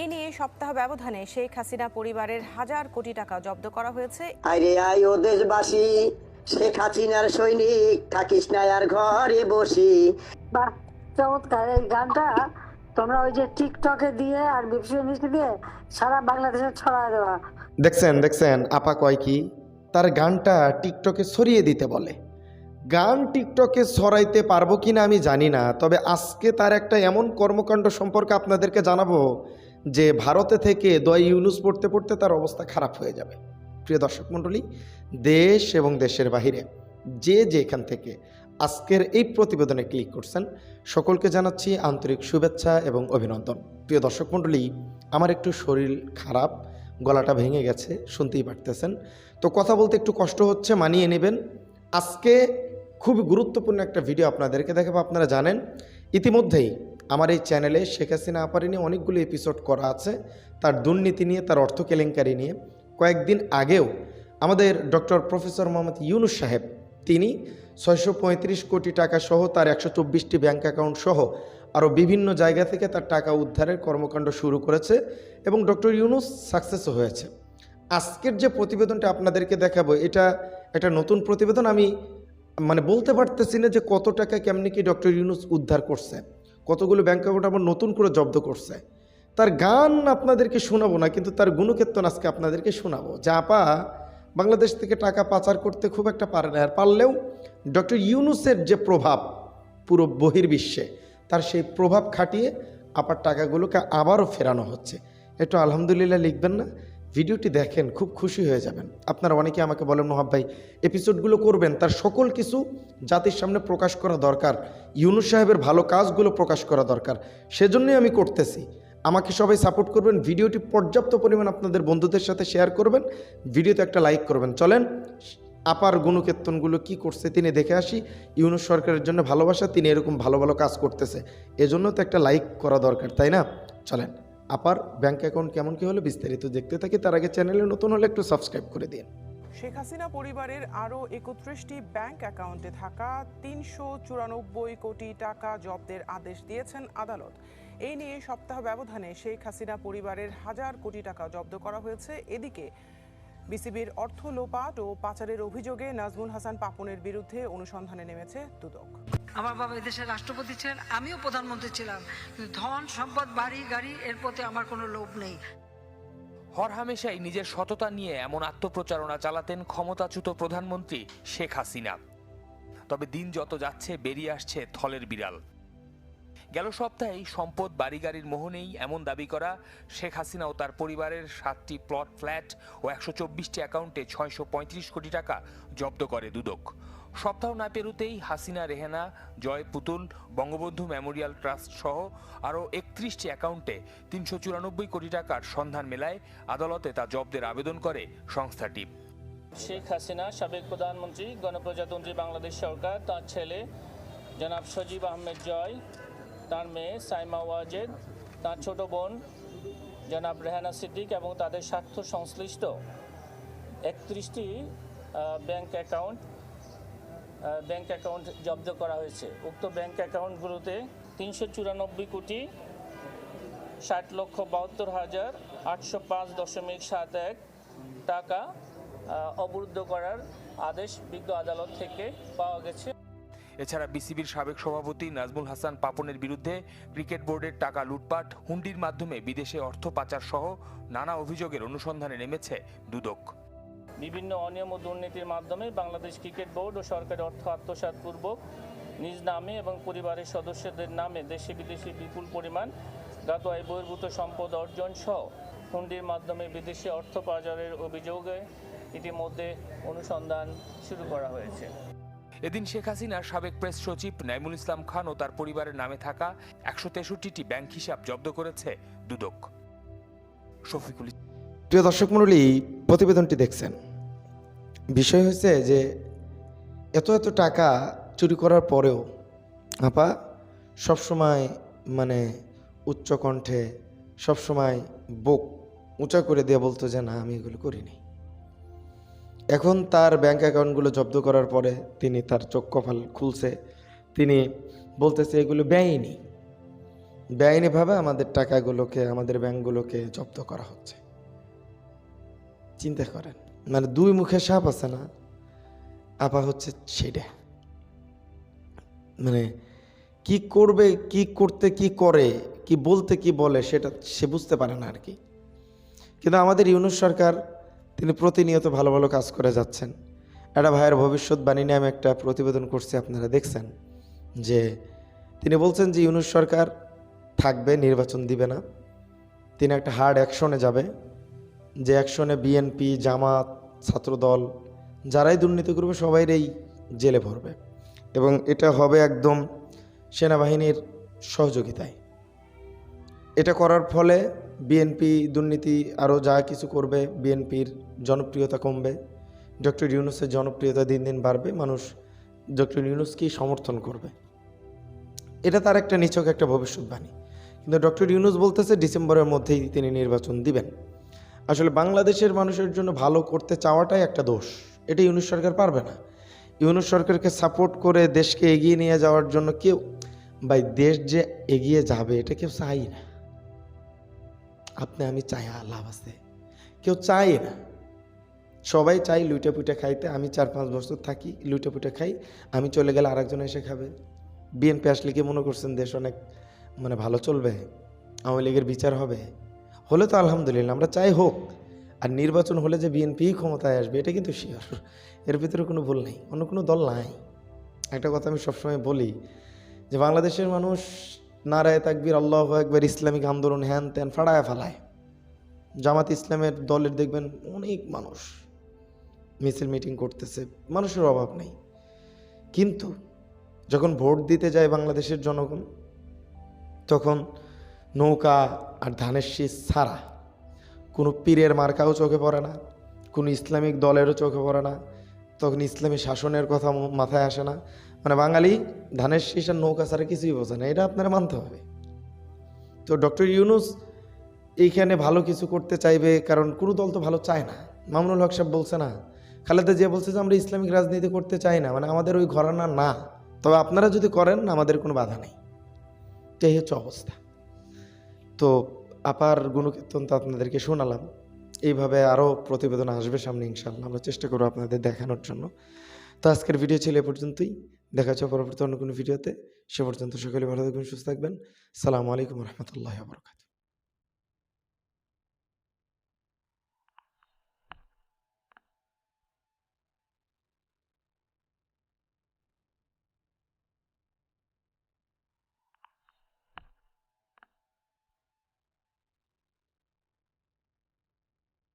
এই নিয়ে সপ্তাহ ব্যবধানে শেখ হাসিনা পরিবারের হাজার কোটি টাকা জব্দ করা হয়েছে। আরে আই ও দেশবাসী শেখ হাসিনার সৈনিক থাকিস না আর ঘরে বসি। বাহ চমৎকার। এই গানটা তোমরা ওই যে টিকটকে দিয়ে আর বিপসি মিষ্টি দিয়ে সারা বাংলাদেশে ছড়া দেওয়া। দেখছেন দেখছেন আপা কয় কি? তার গানটা টিকটকে ছড়িয়ে দিতে বলে। গান টিকটকে ছড়াইতে পারব কি না আমি জানি না তবে আজকে তার একটা এমন কর্মকাণ্ড সম্পর্কে আপনাদেরকে জানাব যে ভারতে থেকে দয় ইউনুস পড়তে পড়তে তার অবস্থা খারাপ হয়ে যাবে। প্রিয় দর্শক মণ্ডলী, দেশ এবং দেশের বাহিরে যে যেখান থেকে আজকের এই প্রতিবেদনে ক্লিক করছেন, সকলকে জানাচ্ছি আন্তরিক শুভেচ্ছা এবং অভিনন্দন। প্রিয় দর্শক মণ্ডলী, আমার একটু শরীর খারাপ, গলাটা ভেঙে গেছে, শুনতেই পারতেছেন। তো কথা বলতে একটু কষ্ট হচ্ছে, মানিয়ে নেবেন। আজকে খুব গুরুত্বপূর্ণ একটা ভিডিও আপনাদেরকে দেখাবো, আপনারা জানেন। ইতিমধ্যেই আমার এই চ্যানেলে শেখ হাসিনা আপারি নিয়ে অনেকগুলো এপিসোড করা আছে। তার দুর্নীতি নিয়ে, তার অর্থ কেলেঙ্কারি নিয়ে। কয়েকদিন আগেও আমাদের ডক্টর প্রফেসর মোহাম্মদ ইউনুস সাহেব, তিনি ছয়শো পঁয়ত্রিশ কোটি টাকা সহ তার একশো চব্বিশটি ব্যাঙ্ক অ্যাকাউন্ট সহ আরও বিভিন্ন জায়গা থেকে তার টাকা উদ্ধারের কর্মকাণ্ড শুরু করেছে এবং ডক্টর ইউনুস সাকসেসও হয়েছে। আজকের যে প্রতিবেদনটা আপনাদেরকে দেখাবো, এটা একটা নতুন প্রতিবেদন। আমি মানে বলতে পারতেছি না যে কত টাকা কেমনি কি ডক্টর ইউনুস উদ্ধার করছে। কতগুলো ব্যাঙ্ক অ্যাকাউন্ট আবার নতুন করে জব্দ করছে। তার গান আপনাদেরকে শোনাবো না, কিন্তু তার গুণকেতন আজকে আপনাদেরকে শোনাবো। আপা, বাংলাদেশ থেকে টাকা পাচার করতে খুব একটা পারে না, আর পারলেও ডক্টর ইউনুসের যে প্রভাব পুরো বহির্বিশ্বে, তার সেই প্রভাব খাটিয়ে আপার টাকাগুলোকে আবারও ফেরানো হচ্ছে। একটু আলহামদুলিল্লাহ লিখবেন না? ভিডিওটি দেখেন, খুব খুশি হয়ে যাবেন। আপনারা অনেকে আমাকে বলেন, মহাব ভাই এপিসোডগুলো করবেন, তার সকল কিছু জাতির সামনে প্রকাশ করা দরকার, ইউনুস সাহেবের ভালো কাজগুলো প্রকাশ করা দরকার, সেজন্যই আমি করতেছি। আমাকে সবাই সাপোর্ট করবেন, ভিডিওটি পর্যাপ্ত পরিমাণ আপনাদের বন্ধুদের সাথে শেয়ার করবেন, ভিডিওতে একটা লাইক করবেন। চলেন, আপার গুণকেতনগুলো কি করছে তিনি দেখে আসি। ইউনুস সরকারের জন্য ভালোবাসা, তিনি এরকম ভালো ভালো কাজ করতেছে। এজন্য তো একটা লাইক করা দরকার, তাই না? চলেন। আপার ব্যাংক অ্যাকাউন্ট কেমন কি হলো বিস্তারিত দেখতে থাকি। তার আগে চ্যানেলে নতুন হলে একটু সাবস্ক্রাইব করে দিন। শেখ হাসিনা পরিবারের আরও একত্রিশটি ব্যাংক অ্যাকাউন্টে থাকা তিনশো চুরানব্বই কোটি টাকা জব্দের আদেশ দিয়েছেন আদালত। এই নিয়ে সপ্তাহ ব্যবধানে শেখ হাসিনা পরিবারের হাজার কোটি টাকা জব্দ করা হয়েছে। এদিকে বিসিবির অর্থ লোপাট ও পাচারের অভিযোগে নাজমুল হাসান পাপনের বিরুদ্ধে অনুসন্ধানে নেমেছে দুদক। আমার বাবা এদেশের রাষ্ট্রপতি ছিলেন আমিও প্রধানমন্ত্রী ছিলাম। ধন সম্পদ বাড়ি গাড়ি এর প্রতি আমার কোনো লোভ নেই। হরহামেশাই নিজের সততা নিয়ে এমন আত্মপ্রচারণা চালাতেন ক্ষমতাচ্যুত প্রধানমন্ত্রী শেখ হাসিনা। তবে দিন যত যাচ্ছে বেরিয়ে আসছে থলের বিড়াল। গেল সপ্তাহেই সম্পদ বাড়ি গাড়ির মোহনেই এমন দাবি করা শেখ হাসিনা ও তার পরিবারের সাতটি প্লট ফ্ল্যাট ও একশো চব্বিশটি অ্যাকাউন্টে ছয়শো পঁয়ত্রিশ কোটি টাকা জব্দ করে দুদক। সপ্তাহ না পেরুতেই হাসিনা, রেহেনা, জয় পুতুল, বঙ্গবন্ধু মেমোরিয়াল ট্রাস্ট সহ আরও একত্রিশটি অ্যাকাউন্টে তিনশো চুরানব্বই কোটি টাকার সন্ধান মেলায় আদালতে তা জব্দের আবেদন করে সংস্থাটি শেখ হাসিনা, সাবেক প্রধানমন্ত্রী, গণপ্রজাতন্ত্রী বাংলাদেশ সরকার, তার ছেলে জনাব সজীব আহমেদ জয় তার মেয়ে সাইমা ওয়াজেদ, তার ছোট বোন জনাব রেহানা সিদ্দিক এবং তাদের স্বার্থ সংশ্লিষ্ট একত্রিশটি ব্যাংক অ্যাকাউন্ট ব্যাংক অ্যাকাউন্ট জব্দ করা হয়েছে। উক্ত ব্যাংক অ্যাকাউন্টগুলোতে তিনশো চুরানব্বই কোটি ষাট লক্ষ বাহাত্তর হাজার আটশো পাঁচ দশমিক সাত এক টাকা অবরুদ্ধ করার আদেশ বিজ্ঞ আদালত থেকে পাওয়া গেছে। এছাড়া বিসিবির সাবেক সভাপতি নাজমুল হাসান পাপনের বিরুদ্ধে ক্রিকেট বোর্ডের টাকা লুটপাট, হুন্ডির মাধ্যমে বিদেশে অর্থ পাচার সহ নানা অভিযোগের অনুসন্ধানে নেমেছে দুদক। বিভিন্ন অনিয়ম ও দুর্নীতির মাধ্যমে বাংলাদেশ ক্রিকেট বোর্ড ও সরকারি অর্থ আত্মসাৎ পূর্বক নিজ নামে এবং পরিবারের সদস্যদের নামে দেশে বিদেশি বিপুল পরিমাণ জ্ঞাত আয় বহির্ভূত সম্পদ অর্জন সহ হুন্ডির মাধ্যমে বিদেশি অর্থ পাচারের অভিযোগে ইতিমধ্যে অনুসন্ধান শুরু করা হয়েছে। এদিন শেখ হাসিনার সাবেক প্রেস সচিব নাইমুল ইসলাম খান ও তার পরিবারের নামে থাকা একশো তেষট্টিটি ব্যাংক হিসাব জব্দ করেছে দুদক। শফিকুল প্রিয় দর্শক মণ্ডলী, প্রতিবেদনটি দেখছেন। বিষয় হয়েছে যে এত এত টাকা চুরি করার পরেও আপা সবসময় মানে উচ্চ কণ্ঠে সবসময় বুক উঁচা করে দিয়ে বলতো যে, না, আমি এগুলো করিনি। এখন তার ব্যাংক অ্যাকাউন্টগুলো জব্দ করার পরে তিনি তার চোখ কপাল খুলছে। তিনি বলতেছে, এগুলো ব্যয়নি বেআইনিভাবে আমাদের টাকাগুলোকে, আমাদের ব্যাংকগুলোকে জব্দ করা হচ্ছে। চিন্তা করেন মানে দুই মুখে সাপ আছে না? আপা হচ্ছে সেটা। মানে কি করবে, কি করতে, কি করে, কি বলতে, কি বলে, সেটা সে বুঝতে পারে না আর কি। কিন্তু আমাদের ইউনুস সরকার তিনি প্রতিনিয়ত ভালো ভালো কাজ করে যাচ্ছেন। একটা ভাইয়ের ভবিষ্যৎবাণী নিয়ে আমি একটা প্রতিবেদন করছি আপনারা দেখছেন, যে তিনি বলছেন যে ইউনুস সরকার থাকবে, নির্বাচন দিবে না। তিনি একটা হার্ড অ্যাকশনে যাবে, যে অ্যাকশনে বিএনপি জামাত, ছাত্রদল, যারাই দুর্নীতি করবে, সবাইরই জেলে ভরবে। এবং এটা হবে একদম সেনাবাহিনীর সহযোগিতায়। এটা করার ফলে বিএনপি দুর্নীতি আরও যা কিছু করবে বিএনপির জনপ্রিয়তা কমবে। ডক্টর ইউনুসের জনপ্রিয়তা দিন দিন বাড়বে। মানুষ ডক্টর ইউনুসকেই সমর্থন করবে। এটা তার একটা নিছক একটা ভবিষ্যৎবাণী। কিন্তু ডক্টর ইউনুস বলতেছে, ডিসেম্বরের মধ্যেই তিনি নির্বাচন দিবেন। আসলে বাংলাদেশের মানুষের জন্য ভালো করতে চাওয়াটাই একটা দোষ। এটা ইউনুস সরকার পারবে না। ইউনুস সরকারকে সাপোর্ট করে দেশকে এগিয়ে নিয়ে যাওয়ার জন্য কেউ, ভাই দেশ যে এগিয়ে যাবে, এটা কেউ চাই না। আপনি, আমি চাই লাভ আছে কেউ চাই না। সবাই চাই লুইটা পুইটা খাইতে। আমি চার পাঁচ বছর থাকি, লুইটা পুইটা খাই। আমি চলে গেলে আরেকজন এসে খাবে। বিএনপি আসলে কি মনে করছেন, দেশ অনেক মানে ভালো চলবে? আওয়ামী লীগের বিচার হবে? হলে তো আলহামদুলিল্লাহ, আমরা চাই হোক। আর নির্বাচন হলে যে বিএনপি ক্ষমতায় আসবে, এটা কিন্তু শিওর এর ভিতরে কোনো ভুল নেই, অন্য কোনো দল নাই। একটা কথা আমি সবসময় বলি যে, বাংলাদেশের মানুষ নারায় তাকবির, আল্লাহ একবার ইসলামিক আন্দোলন হ্যান ত্যান ফাড়ায় ফালায়। জামাত ইসলামের দলের দেখবেন অনেক মানুষ মিছিল মিটিং করতেছে, মানুষের অভাব নেই। কিন্তু যখন ভোট দিতে যায় বাংলাদেশের জনগণ, তখন নৌকা আর ধানের শীষ ছাড়া কোনো পীরের মার্কাও চোখে পড়ে না, কোনো ইসলামিক দলেরও চোখে পড়ে না, তখন ইসলামী শাসনের কথা মাথায় আসে না। মানে বাঙালি ধানের শীষ আর নৌকা ছাড়া কিছুই বোঝে না, এটা আপনারা মানতে হবে। তো ডক্টর ইউনুস এইখানে ভালো কিছু করতে চাইবে, কারণ কোনো দল তো ভালো চায় না। মামুনুল হক সাহেব বলছে না, খালেদা জিয়া বলছে যে আমরা ইসলামিক রাজনীতি করতে চাই না মানে আমাদের ওই ঘরানা না। তবে আপনারা যদি করেন, আমাদের কোনো বাধা নেই। এটাই হচ্ছে অবস্থা। তো আপার গুণকীর্তন তো আপনাদেরকে শোনালাম। এইভাবে আরও প্রতিবেদন আসবে সামনে ইনশাল্লাহ আমরা চেষ্টা করব আপনাদের দেখানোর জন্য। তো আজকের ভিডিও ছিল এ পর্যন্তই। দেখা যাচ্ছে পরবর্তী অন্য কোনো ভিডিওতে। সে পর্যন্ত সকলে ভালো থাকবেন, সুস্থ থাকবেন। সালামু আলাইকুম রহমতুল্লাহ বরকাত